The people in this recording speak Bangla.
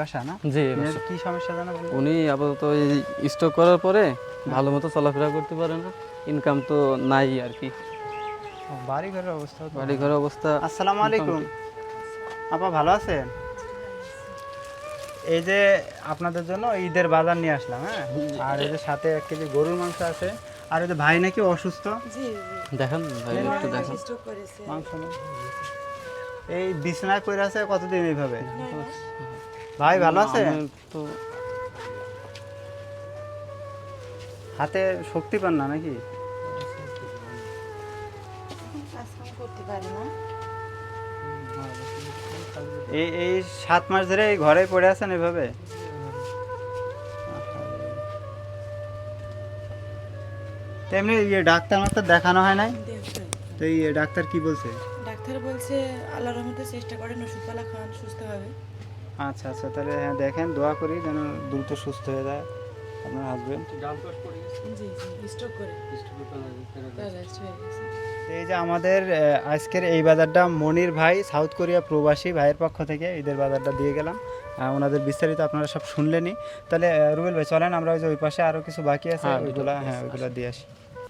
বাসা না? জি কি সমস্যা জানা উনি আপাতত এই স্টক করার পরে ভালো মতো চলাফেরা করতে পারে না। ইনকাম তো নাই আর কি। বাড়ি ঘরের অবস্থা বাড়ি ঘরের অবস্থা আসসালামু আলাইকুম। আপা ভালো আছেন? এই যে আপনাদের জন্য ঈদের বাজার নিয়ে আসলাম হ্যাঁ? আর এই যে সাথে এক কেজি গরুর মাংস আছে। আর এই যে ভাই নাকি অসুস্থ? জি জি। ভাই একটু দেখান। স্টক করেছে। মাংস এই বিছনায় পড়ে আছে কতদিন এইভাবে? ভাই ভালো আছে? তো হাতে শক্তি পান না নাকি? কাজ কাম করতে পারি না এই এই সাত মাস ধরে এই ঘরে পড়ে আছেন এভাবে? তেমনি ইয়ে ডাক্তার মাক্তার দেখানো হয় নাই? তো এই ডাক্তার কি বলছে? ডাক্তার বলছে আল্লাহর রহমতে চেষ্টা করেন ওষুধপালা খান সুস্থ হবে। আচ্ছা আচ্ছা তাহলে হ্যাঁ দেখেন দোয়া করি যেন দ্রুত সুস্থ হয়ে যায় আপনার হাজবেন্ড হয়ে এই যে আমাদের আজকের এই বাজারটা মনির ভাই সাউথ কোরিয়া প্রবাসী ভাইয়ের পক্ষ থেকে ঈদের বাজারটা দিয়ে গেলাম। ওনাদের বিস্তারিত আপনারা সব শুনলেনই। তাহলে রুবেল ভাই চলেন আমরা ওই যে ওই পাশে আরও কিছু বাকি আছে হ্যাঁ, ওইগুলা হ্যাঁ ওইগুলা দিয়ে আসি।